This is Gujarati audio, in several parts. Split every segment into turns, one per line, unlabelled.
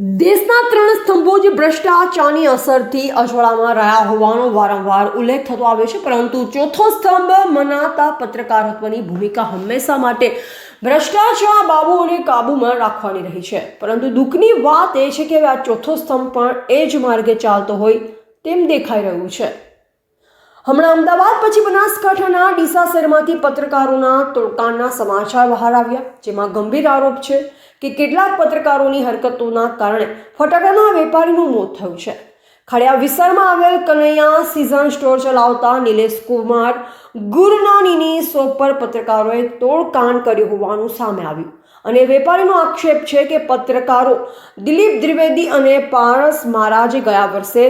દેશના ત્રણ સ્તંભો જે ભ્રષ્ટાચારની અસરથી અજવાળામાં રહ્યા હોવાનો વારંવાર ઉલ્લેખ થતો આવ્યો છે, પરંતુ ચોથો સ્તંભ મનાતા પત્રકારત્વની ભૂમિકા હંમેશા માટે ભ્રષ્ટાચાર બાબુઓને કાબૂમાં રાખવાની રહી છે. પરંતુ દુઃખની વાત એ છે કે હવે આ ચોથો સ્તંભ પણ એ જ માર્ગે ચાલતો હોય તેમ દેખાઈ રહ્યું છે. હમણાં અમદાવાદ પછી બનાસકાંઠાના ડીસા શહેરમાંથી પત્રકારોના તોડકાણના સમાચાર બહાર આવ્યા, જેમાં ગંભીર આરોપ છે કે કેટલાક પત્રકારોની હરકતોના કારણે ફટાકડાના વેપારીનું મોત થયું છે. ખાડિયા વિસ્તારમાં આવેલ કનૈયા સિઝન સ્ટોર ચલાવતા નિલેશ કુમાર ગુરનાનીની શોપ પર પત્રકારોએ તોડકાણ કર્યું હોવાનું સામે આવ્યું. અને વેપારીનો આક્ષેપ છે કે પત્રકારો દિલીપ દ્વિવેદી અને પારસ મહારાજે ગયા વર્ષે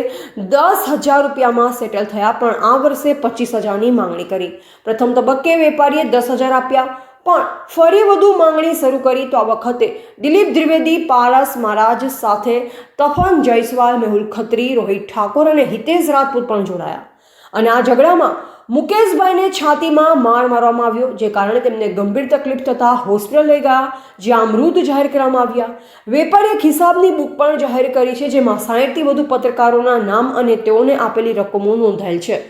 દસ હજાર રૂપિયામાં સેટલ થયા, પણ આ વર્ષે પચીસ હજારની માંગણી કરી. પ્રથમ તબક્કે વેપારીએ દસ હજાર આપ્યા, પણ ફરી વધુ માંગણી શરૂ કરી તો આ વખતે દિલીપ દ્વિવેદી, પારસ મહારાજ સાથે તફન જયસ્વાલ, મેહુલ ખત્રી, રોહિત ઠાકોર અને હિતેશ રાજપૂત પણ જોડાયા. અને આ ઝઘડામાં મુકેશભાઈને છાતીમાં માર મારવામાં આવ્યો, જે કારણે તેમને ગંભીર તકલીફ થતાં હોસ્પિટલ લઈ ગયા, જ્યાં મૃત જાહેર કરવામાં આવ્યા. વેપારીએ ખિસાબની બુક પણ જાહેર કરી છે, જેમાં સાહીઠથી વધુ પત્રકારોના નામ અને તેઓને આપેલી રકમો નોંધાયેલ છે.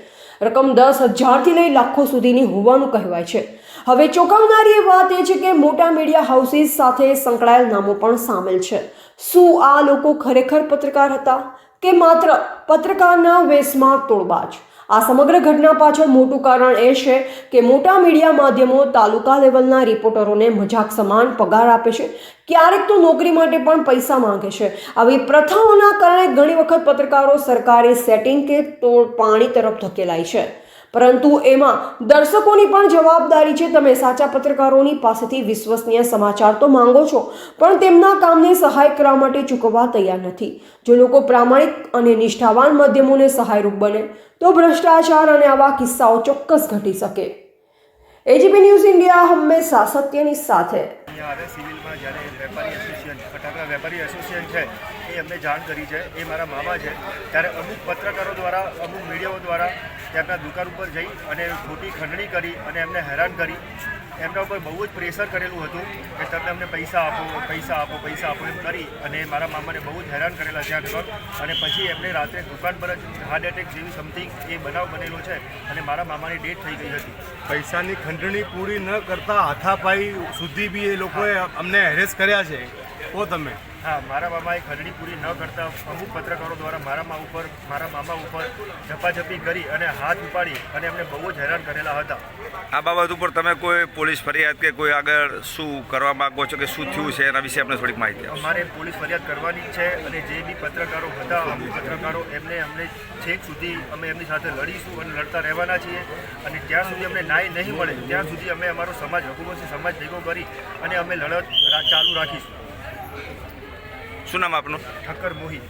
રકમ દસ હજારથી લઈ લાખો સુધીની હોવાનું કહેવાય છે. હવે ચોંકાવનારી એ વાત એ છે કે મોટા મીડિયા હાઉસીસ સાથે સંકળાયેલ નામો પણ સામેલ છે. શું આ લોકો ખરેખર પત્રકાર હતા કે માત્ર પત્રકારના વેશમાં તોડબાજ? આ સમગ્ર ઘટના પાછળ મોટું કારણ એ છે કે મોટા મીડિયા માધ્યમો તાલુકા લેવલના રિપોર્ટરોને મજાક સમાન પગાર આપે છે. ક્યારેક તો નોકરી માટે પણ પૈસા માંગે છે. આવી પ્રથાઓના કારણે ઘણી વખત પત્રકારો સરકારી સેટિંગ કે તોડ પાણી તરફ ધકેલાય છે. પરંતુ એમાં દર્શકોની પણ જવાબદારી છે. તમે સાચા પત્રકારોની પાસેથી વિશ્વસનીય સમાચાર તો માંગો છો, પણ તેમના કામને સહાય કરવા માટે ચૂકવવા તૈયાર નથી. જો લોકો પ્રામાણિક અને નિષ્ઠાવાન માધ્યમોને સહાયરૂપ બને, તો ભ્રષ્ટાચાર અને આવા કિસ્સાઓ ચોક્કસ ઘટી શકે. એજીપી ન્યૂઝ ઇન્ડિયા હંમેશા સત્યની સાથે.
વેપારી એસોસિએશન છે, એ અમને જાણ કરી છે. એ મારા મામા છે. ત્યારે અમુક પત્રકારો દ્વારા, અમુક મીડિયાઓ દ્વારા તેમના દુકાન ઉપર જઈ અને ખોટી ખંડણી કરી અને એમને હેરાન કરી. એમના ઉપર બહુ જ પ્રેશર કરેલું હતું કે તમે અમને પૈસા આપો પૈસા આપો પૈસા આપો એમ કરી અને મારા મામાને બહુ જ હેરાન કરેલા ત્યાં આગળ અને પછી એમને રાત્રે દુકાન પર જ હાર્ટ એટેક જેવી સમથિંગ એ બનાવ બનેલો છે અને મારા મામાની ડેથ થઈ ગઈ હતી.
પૈસાની ખંડણી પૂરી ન કરતા હાથાપાઈ સુધી બી એ લોકોએ અમને હેરેસ કર્યા છે. કહો તમે.
હા મારા મામાએ ખંડણી પૂરી ન કરતા અમુક પત્રકારો દ્વારા મારા મા ઉપર મારા મામા ઉપર ઝપાઝપી કરી અને હાથ ઉપાડી અને એમને બહુ જ હેરાન કરેલા હતા.
આ બાબત ઉપર તમે કોઈ પોલીસ ફરિયાદ કે કોઈ આગળ શું કરવા માગો છો કે શું થયું છે એના વિશે અમને થોડીક માહિતી
અમારે પોલીસ ફરિયાદ કરવાની છે અને જે બી પત્રકારો હતા અમુક પત્રકારો એમને અમને છેક સુધી અમે એમની સાથે લડીશું અને લડતા રહેવાના છીએ અને જ્યાં સુધી અમને ન્યાય નહીં મળે ત્યાં સુધી અમે અમારો સમાજ રઘુવંશી સમાજ ભેગો કરી અને અમે લડત ચાલુ રાખીશું.
શું નામ આપનું?
ઠક્કર મોહિત